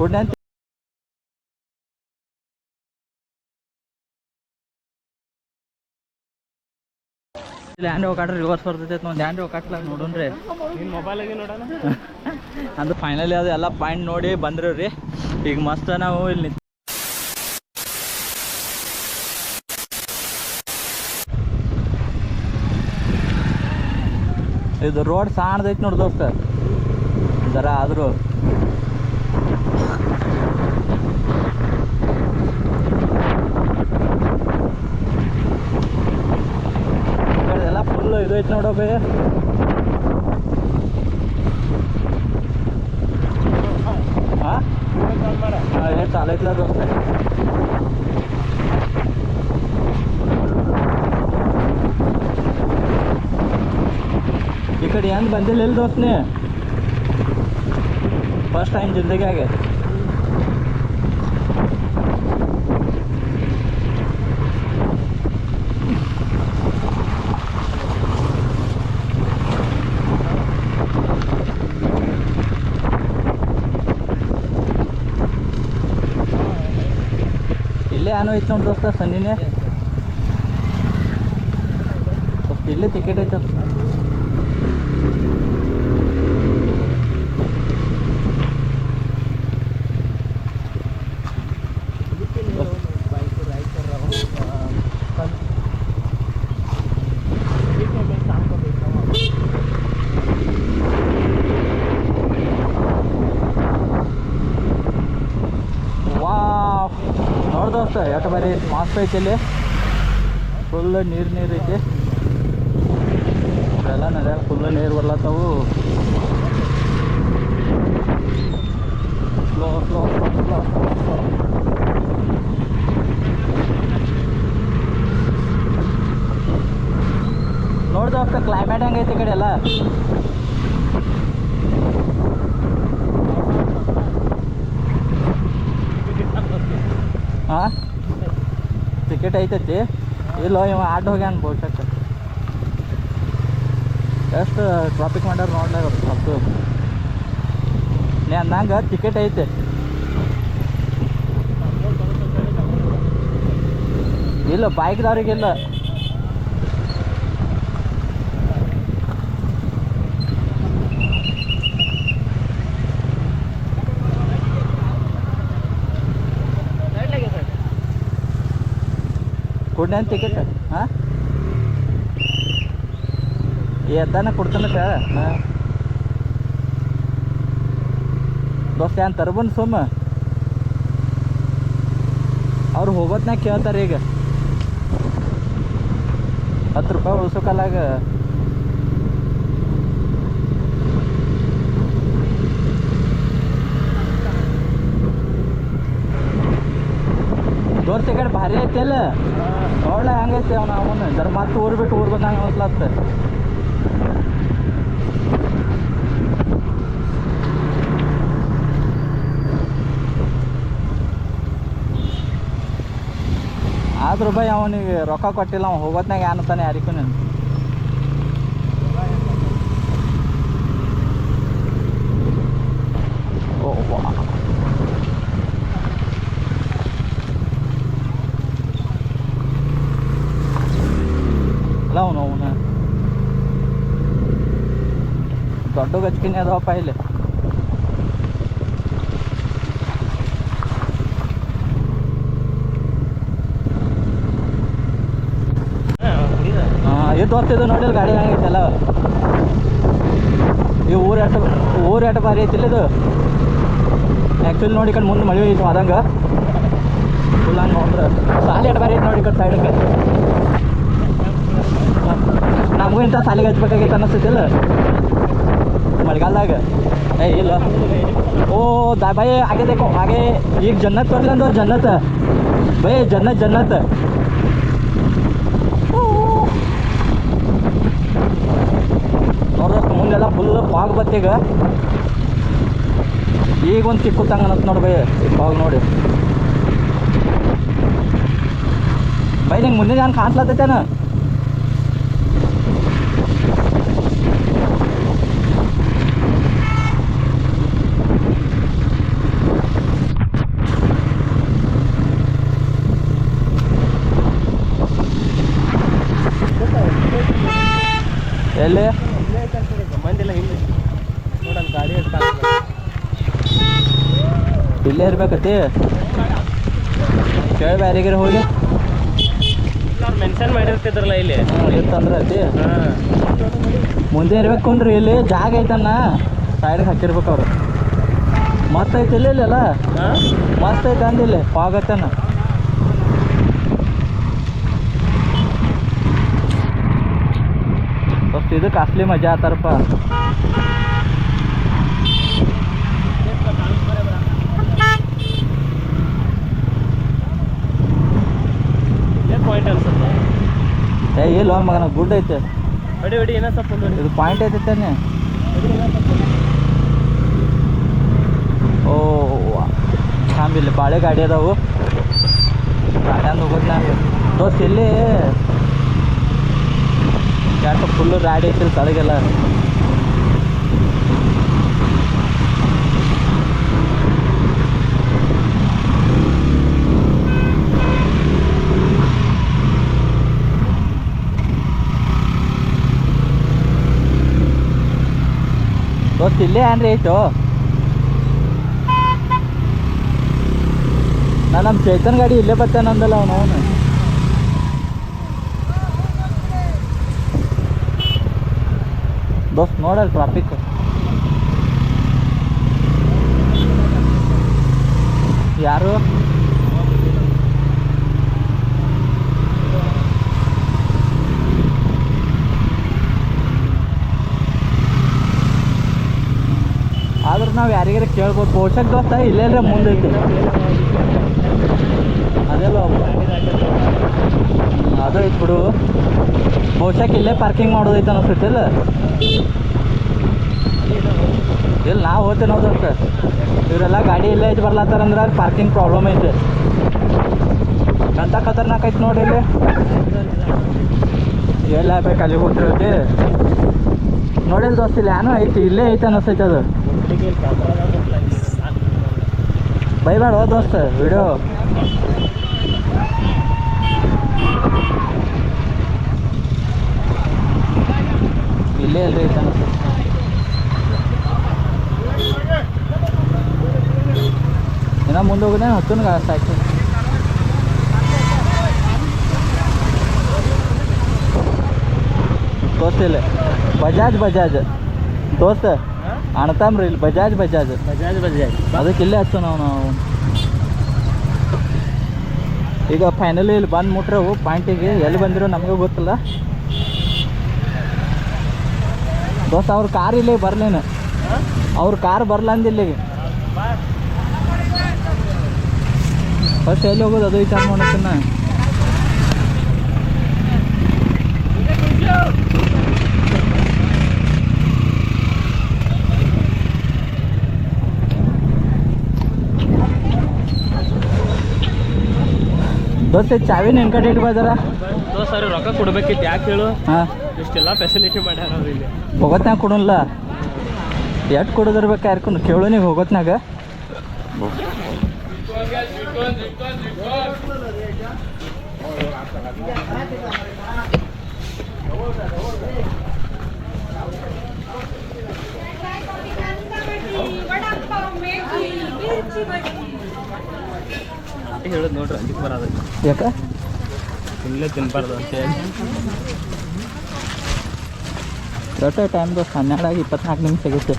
ಕುಡ್ನೆ ಅಂತ land ಹೋಗಾಡ್ರಿ reverse ಬರ್ತೈತೆ ಒಂದು ಲ್ಯಾಂಡ್ ಹೋಗಾಟ್ಲ ನೋಡೋಣ್ರಿ ನಿಮ್ಮ ಮೊಬೈಲಾಗೆ ನೋಡೋಣ ಅದು ಫೈನಲಿ ಅದು ಎಲ್ಲ ಪಾಯಿಂಟ್ ನೋಡಿ ಬಂದ್ರಿ ರೀ. ಈಗ ಮಸ್ತ್ ನಾವು ಇಲ್ಲಿ ನಿಂತ ಇದು ರೋಡ್ ಸಾಣದೈತಿ ನೋಡಿ ದೋಸ್ತ. ಜರ ಆದರೂ ಎಲ್ಲ ಫುಲ್ಲು ಇದು ಐತೆ ನೋಡೋ ಬೇ ಹಾಂ ಏನು ಚಾಲೈತಿಲ್ಲ ದೋಸ್ತ ಈ ಕಡೆ ಏನು ಬಂದಿಲ್ಲ ದೋಸ್ತನೇ? ದೋಸ್ನೆ ಫಸ್ಟ್ ಟೈಮ್ ಜಿಂದಗಿಯಾಗೆ ಇಲ್ಲೇ ಏನೋ ಐತೆ ನೋಡಿ ದೋಸ್ತ ಸನ್ನಿನೇ ಸ್ವಲ್ಪ ಇಲ್ಲೇ ಟಿಕೆಟ್ ಐತೆ ಬರೀ ಮಸ್ತ್ ಐತಿ ಇಲ್ಲಿ ಫುಲ್ ನೀರು ನೀರು ಐತಿ. ಎಲ್ಲ ನಡೆಯಲ್ಲ ಫುಲ್ ನೀರು ಬರ್ಲತ್ತವು. ಸ್ಲೋ ಸ್ಲೋ ಸ್ಲೋ ಸ್ಲೋ ದೋಸ್ತ ಕ್ಲೈಮೇಟ್ ಹೆಂಗೈತಿ ಈ ಕಡೆ ಎಲ್ಲ ಹಾಂ ಟಿಕೆಟ್ ಐತೈತಿ. ಇಲ್ಲೋ ಇವ ಆಡ್ ಹೋಗ್ಯಾನ ಬಹುಶಃ ಎಷ್ಟು ಟ್ರಾಫಿಕ್ ಮಾಡ್ಯಾರ ನೋಡ್ಲಾರ ಹತ್ತು ನೀ ಅಂದಂಗೆ ಟಿಕೆಟ್ ಐತೆ. ಇಲ್ಲ ಬೈಕ್ದವ್ರಿಗಿಲ್ಲ ಕೊಡ್ನೆ ಟಿಕೆಟ್ ಹಾಂ ಎದ್ದಾನ ಕೊಡ್ತಾನಕ್ಕ ಹಾಂ ದೋಸ್ತ ಏನು ತರ್ಬನ್ ಸುಮ್ಮ ಅವ್ರು ಹೋಗೋದ್ನಾಗ ಕೇಳ್ತಾರೆ ಈಗ. ಹತ್ತು ರೂಪಾಯಿ ಉಳ್ಸೋಕಲ್ಲಾಗ. ದೋರ್ ಟಿಕೆಟ್ ಭಾರಿ ಐತಿಲ್ಲ ಒಳ್ಳೆ ಹಂಗೈತೆ ಅವ್ನ, ಅವನು ಜರ ಮತ್ತೆ ಊರ್ ಬಿಟ್ಟು ಊರ್ ಬಂದಂಗೆ ಅನ್ಸ್ಲತ್ತ. ಆದ್ರೂ ಬೈ ಅವನಿಗೆ ರೊಕ್ಕ ಕೊಟ್ಟಿಲ್ಲ, ಅವ್ನು ಹೋಗೋತ್ನಾಗ ಏನಂತಾನೆ ಯಾರಿಗೂ ನೀನು ಓ ವಾ ಅಲ್ಲ ಅವನು ಅವನು ದೊಡ್ಡ ಗಚ್ಕಿನಿ ಅದಾವಪ್ಪ ಇಲ್ಲಿ ಇದು ದೋಸ್ತಿದ್ದು ನೋಡಿಲ್ಲ ಗಾಡಿ ಹೆಂಗೈತಲ್ಲ ಈ ಊರು ಎಷ್ಟು ಊರು ಎಷ್ಟು ಭಾರಿ ಐತಿಲ್ಲ ಇದು ಆ್ಯಕ್ಚುಲಿ ನೋಡಿ ಕಡೆ ಮುಂದೆ ಮಳೆ ಐತಿ ಆದಂಗೆ ಫುಲ್ ಹಂಗೆ ನೋಡ್ರೆ ಸಾಲಿ ಎಷ್ಟು ಭಾರಿ ಐತಿ ನೋಡಿ ಕಡೆ ಸೈಡಕ್ಕೆ ನಮಗೂ ಇಂಥ ಸಾಲಿಗೆ ಹಚ್ಬೇಕಾಗೈತೆ ಅನ್ನಿಸ್ತೈತಿಲ್ಲ ಮಳೆಗಾಲದಾಗ? ಏ, ಇಲ್ಲ. ಓ, ದಾ ಬೈ, ಹಾಗೆ ದೇಖೋ ಹಾಗೆ ಈಗ ಜನ್ನತ್ ಬರ್ಲಂದು ಜನ್ನತ್. ಬೈ, ಜನ್ನತ್ ಜನ್ನತ್. ನೋಡ್ದಷ್ಟು ಮುಂದೆಲ್ಲ ಫುಲ್ ಪಾಗ್ ಬತ್ತೀಗ ಈಗ. ಒಂದು ತಿಕ್ಕುತ್ತಂಗೆ ಅನ್ನತ್ ನೋಡಿ ಬೈ ಪಾಗ್ ನೋಡಿ. ಬೈ, ನಿಂಗೆ ಮುಂದೆ ನಾನು ಕಾಣ್ಲತ್ತೇನ ಇಲ್ಲೇ ಇರ್ಬೇಕತಿ ಕೇಳಿ ಬ್ಯಾರಿಗಾರ ಹೋಗಿ. ಮೆನ್ಷನ್ ಮಾಡಿರ್ತಿದ್ರಲ್ಲ ಇಲ್ಲಿ. ಇತ್ತಂದ್ರೆ ಐತಿ ಮುಂದೆ ಇರ್ಬೇಕು ಕುಂಡ್ರಿ ಇಲ್ಲಿ ಜಾಗ ಐತನ್ನ. ಸೈಡ್ಗೆ ಹಾಕಿರ್ಬೇಕು ಅವ್ರು. ಮಸ್ತ್ ಐತಿ ಇಲ್ಲಿ ಇಲ್ಲೆಲ್ಲ? ಮಸ್ತ್ ಐತೆ ಅಂದಿಲ್ಲ ಪಾಗತ್ತನ ಫಸ್ಟ್ ಇದು ಕಾಸ್ಟ್ಲಿ ಮಜಾ ಆತಾರಪ್ಪ ಇದೇ ಪಾಯಿಂಟ್ ಅನ್ಸುತ್ತೆ ಏ ಇಲ್ಲ ಮಗನ ಗುಡ್ ಐತೆ. ಹೊಡಿ ಹೊಡಿ ಏನೋ ಸ್ವಲ್ಪ ಇದು ಪಾಯಿಂಟ್ ಐತೆ ತಾನೆ. ಓ ಇಲ್ಲಿ ಬಾಳೆ ಗಾಡಿ ಅದಾವು ಗಾಡ್ಯಾನ ಹೋಗೋದ್ನ ದೋಸ್ತ್ ಇಲ್ಲಿ ಯಾಕೆ ಫುಲ್ಲು ರಾಡಿ ಐತಿ ತಳಗೆಲ್ಲ. ಇಲ್ಲೇ ಏನ್ರಿ ಐತೋ ನಾ ನಮ್ಮ ಚೇತನ್ ಗಾಡಿ ಇಲ್ಲೇ ಬರ್ತಾನಂದಲ್ಲ ಅವನು ಅವನು. ದೋಸ್ತ್, ನೋಡಲ್ ಟ್ರಾಫಿಕ್ ಯಾರು ಆದ್ರೆ ನಾವು ಯಾರಿಗಾರ ಕೇಳ್ಬೋದು. ಬಹುಶಃ ದೋಸ್ತ ಇಲ್ಲೇ ಮುಂದೆ ಐತಿ ಅದೆಲ್ಲ ಅದು ಐತೆ ಬಿಡು. ಬಹುಶಃ ಇಲ್ಲೇ ಪಾರ್ಕಿಂಗ್ ಮಾಡೋದೈತೆ ಅನಿಸ್ತೈತಿ, ಇಲ್ಲ? ಇಲ್ಲ, ನಾವು ಹೋಗ್ತೇವೆ ನಾವು ದೋಸ್ತ. ಇವರೆಲ್ಲ ಗಾಡಿ ಇಲ್ಲೇ ಐತೆ ಬರ್ಲತ್ತಾರಂದ್ರೆ ಅಲ್ಲಿ ಪಾರ್ಕಿಂಗ್ ಪ್ರಾಬ್ಲಮ್ ಐತೆ. ಎಂತ ಖತರ್ನಾಕ್ ಐತೆ ನೋಡಿ ಇಲ್ಲಿ? ಎಲ್ಲ ಬೇಕು ಅಲ್ಲಿ ಹೋಗ್ತಿರತ್ತೆ ನೋಡಿಲ್ಲ ದೋಸ್ತ, ಇಲ್ಲ ಏನೋ ಐತಿ, ಇಲ್ಲೇ ಐತೆ ಅನಿಸ್ತೈತೆ ಅದು. ಬೈಬೇಡ ಹೋ ದೋಸ್ತ ವಿಡಿಯೋ ಇಲ್ಲೇ ಅಲ್ರಿ ಐತೆ ಅನಿಸ್ತೈತೆ ಇನ್ನ ಮುಂದೆ ಹೋಗೋದೇ ಹತ್ತನ ಸಾಯ್ತು ದೋಸ್ತ ಇಲ್ಲಿ ಬಜಾಜ್ ಬಜಾಜ್ ದೋಸ್ತ ಅಣ್ತಾಮ್ರಿ ಇಲ್ಲಿ ಬಜಾಜ್ ಬಜಾಜ್. ಬಜಾಜ್ ಬಜಾಜ್. ಅದಕ್ಕೆ ಇಲ್ಲೇ ಹಚ್ಚು ನಾವು ನಾವು. ಈಗ ಫೈನಲಿ ಇಲ್ಲಿ ಬಂದು ಮುಟ್ರವು ಪಾಯಿಂಟಿಗೆ ಎಲ್ಲಿ ಬಂದಿರೋ ನಮಗೂ ಗೊತ್ತಿಲ್ಲ. ದೋಸ್ತ ಅವ್ರ ಕಾರ್ ಇಲ್ಲಿ ಬರ್ಲೇನು ಅವ್ರ ಕಾರ್ ಬರಲ್ಲ ಇಲ್ಲಿಗೆ ಫಸ್ಟ್ ಎಲ್ಲಿ ಹೋಗೋದು ಅದು ವಿಚಾರ ಮಾಡತ್ತನ್ನ ದೋಸ್ತ ಚಾವಿನ ಹೆಂಗೆ ಕಡೆ ಇಟ್ಬಾರ ದೋಸ್ತ ಅವ್ರಿಗೆ ರೊಕ್ಕ ಕೊಡ್ಬೇಕಿತ್ತು ಯಾಕೆ ಹೇಳು? ಹಾಂ. ಇಷ್ಟೆಲ್ಲ ಫೆಸಿಲಿಟಿ ಮಾಡ್ಯಾರ ಅವ್ರು ಇಲ್ಲಿ. ಹೋಗೋತ್ನಾಗ ಕೊಡಲ್ಲ ಎಷ್ಟು ಕೊಡೋದಿರ್ಬೇಕು ಯಾರ್ಕೊಂಡು ಕೇಳು ನೀವು ಹೋಗೋತ್ನಾಗ ಮಿರ್ಚಿ ಬಜ್ಜಿ ಅಷ್ಟೇ ನೋಡ್ರಿ ಅದಕ್ಕೆ ಬರೋದು. ಯಾಕೆ? ತಿನ್ಬಾರ್ದು ತಿನ್ನಬಾರ್ದು ಅಂತೇಳಿ ಒಟ್ಟು ಟೈಮ್ ದೋಸ್ತ ಹನ್ನೆರಡಾಗಿ ಇಪ್ಪತ್ನಾಲ್ಕು ನಿಮಿಷ ಆಗುತ್ತೆ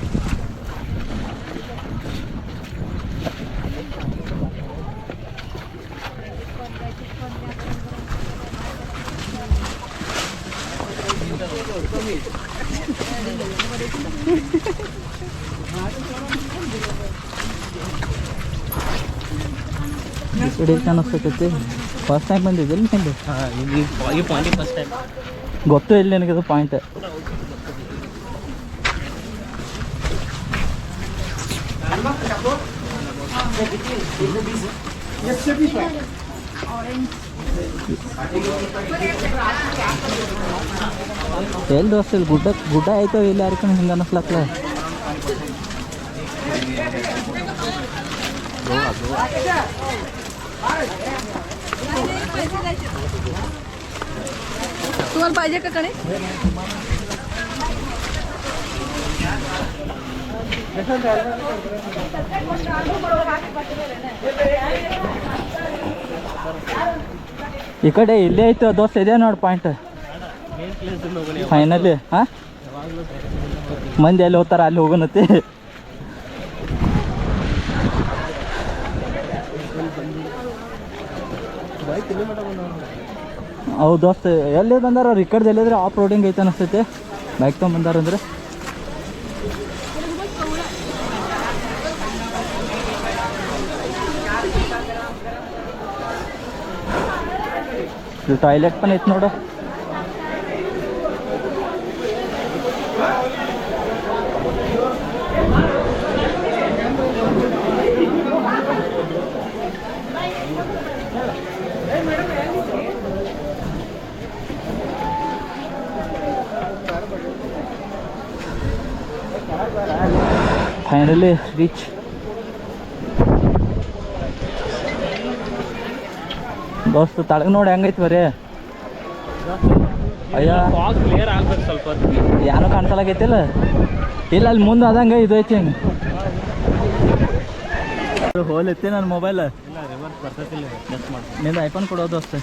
ಕಡೆ ಕಾಣಿಸ್ತೈತಿ ಫಸ್ಟ್ ಟೈಮ್ ಬಂದಿದ್ದಿಲ್ಲ ನಿಂದು ಹಾಂ ಈ ಈ ಪಾಯಿಂಟಿಗೆ ಫಸ್ಟ್ ಟೈಮ್ ಗೊತ್ತೂ ಇಲ್ಲ ನನಗದು ಪಾಯಿಂಟ್ ಎಲ್ಲಿ ದೋಸ್ತ ಇಲ್ಲಿ ಗುಡ್ಡ ಗುಡ್ಡ ಐತವ ಇಲ್ಲಿ ಯಾರಿಕೊಂಡು ಹಿಂಗೆ ಅನ್ನಿಸ್ಲತ್ತಲ್ಲ तुम्हाला पाहिजे का कडे ಈ ಕಡೆ ಇಲ್ಲೇ ಐತೆ ದೋಸ್ತ ಇದೆ ನೋಡಿ ಪಾಯಿಂಟ್ ಫೈನಲಿ ಹಾಂ ಮಂದಿ ಅಲ್ಲಿ ಹೋಗ್ತಾರೆ ಅಲ್ಲಿ ಹೋಗೋಣತ್ತೆ ಹೌದು ದೋಸ್ತ ಎಲ್ಲಿ ಬಂದಾರ ಅವ್ರು ಎಲ್ಲಿದ್ರೆ ಆಫ್ ರೋಡಿಂಗ್ ಐತೆ ಅನಿಸ್ತೈತೆ. ಬೈಕ್ ತೊಗೊಂಬಂದಾರ ಅಂದ್ರೆ. ಟಾಯ್ಲೆಟ್ ಪನ್ ಐತೆ ನೋಡು. ಫೈನಲಿ ರೀಚ್ ದೋಸ್ತು ತಳಗ್ ನೋಡಿ ಹೆಂಗೈತಿ ಬರೀ. ಅಯ್ಯೋ. ಕ್ಲಿಯರ್ ಆಗ್ಬೇಕು ಸ್ವಲ್ಪ. ಯಾರು ಕಾಣ್ಸಲಾಗೈತಿಲ್ಲ ಇಲ್ಲ, ಅಲ್ಲಿ ಮುಂದೆ ಅದಂಗ ಇದು ಐತಿ ಹಂಗೆ ಹೋಲ್ ಐತಿ ನನ್ನ ಮೊಬೈಲ್ನಿಂದ ಐಫೋನ್ ಕೊಡೋ ದೋಸ್ತ.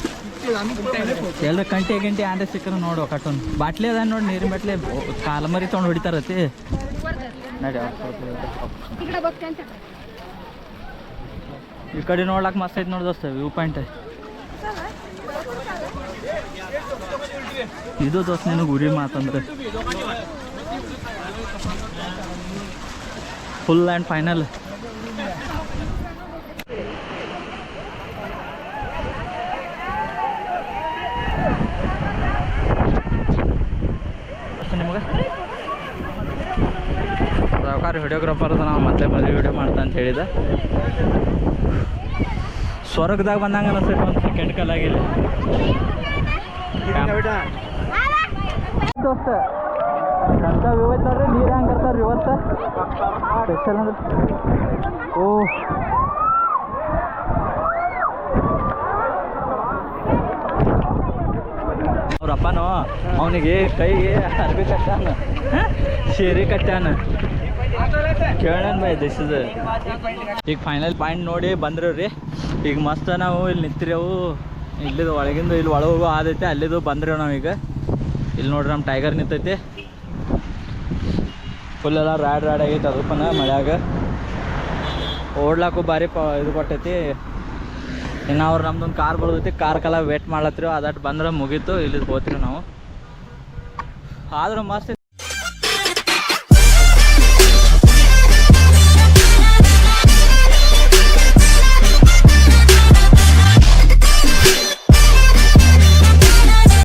ಎಲ್ಲ ಕಂಟಿ ಗಂಟೆ ಆಂಡೆ ಸಿಕ್ಕರೆ ನೋಡು ಕಟ್ಟೊಂದು ಬಾಟ್ಲಿ ಅದ ನೋಡಿ ನೀರಿನ ಬಾಟ್ಲಿ ಕಾಲಮರಿ ತೊಗೊಂಡು ಹೊಡಿತಾರತಿ. ಈ ಕಡೆ ನೋಡ್ಲಾಕ ಮಸ್ತ್ ಐತಿ ನೋಡಿ ದೋಸ್ತ ವ್ಯೂ ಪಾಯಿಂಟ್ ಇದು ದೋಸ್ತ ನಿನಗೆ ಉರಿ ಮಾತಂದ್ರೆ ಫುಲ್ ಆ್ಯಂಡ್ ಫೈನಲ್ ನಿಮಗೆ ಸಾವುಕಾರ ವಿಡಿಯೋಗ್ರಾಫರ್ ಅದ ನಾವು ಮತ್ತೆ ಮದುವೆ ವಿಡಿಯೋ ಮಾಡ್ತಾ ಅಂತ ಹೇಳಿದ. ಸ್ವರ್ಗದಾಗ ಬಂದಂಗ ಅನಿಸ್ತೈತೆ ಒಂದು ಸೆಕೆಂಡ್ ಕಲಾಗಿಲ್ಲ ದೋಸ್ತ ಅಂತ ವ್ಯೂ ಐತೆ ನೋಡ್ರಿ ನೀರು ಹೆಂಗೆ ಬರ್ತಾರ ರಿವರ್ಸ್ ಸ್ಪೆಷಲ್ ಅಂದ್ರೆ ಓ. ಅವ್ರಪ್ಪನೋ ಅವನಿಗೆ ಕೈಗೆ ಅರ್ಬಿ ಕಟ್ಟಾನ. ಶೇರಿ ಕಟ್ಟಾನ. ಕೇಳೋಣ ಬೈ ದಿಸ್ ಇಸ್ ಈಗ ಫೈನಲ್ ಪಾಯಿಂಟ್ ನೋಡಿ ಬಂದ್ರಿ ಈಗ ಮಸ್ತ್ ನಾವು ಇಲ್ಲಿ ನಿಂತಿರೆವು ಇಲ್ಲಿದು ಒಳಗಿಂದ ಇಲ್ಲಿ ಒಳಗೆ ಆದೈತೆ, ಅಲ್ಲಿದು ನಾವು ನಾವೀಗ ಇಲ್ಲಿ ನೋಡ್ರಿ ನಮ್ಮ ಟೈಗರ್ ನಿಂತೈತಿ. ಫುಲ್ ಎಲ್ಲ ರಾಡ್ ರಾಡ್ ಆಗೈತೆ ಅದಕ್ಕನ ಮಳೆಯಾಗ. ಓಡ್ಲಾಕು ಭಾರಿ ಪ ಇದು ಕೊಟ್ಟೈತಿ. ಇನ್ನು ಅವ್ರು ನಮ್ದೊಂದು ಕಾರ್ ಬರ್ತೈತಿ ಕಾರ್ ಕಲ ವೇಟ್ ಮಾಡ್ಲತ್ರಿ. ಅದಟ್ಟು ಬಂದ್ರೆ ಮುಗೀತು ಇಲ್ಲಿ ಹೋತ್ರಿ ನಾವು. ಆದ್ರೆ ಮಸ್ತ್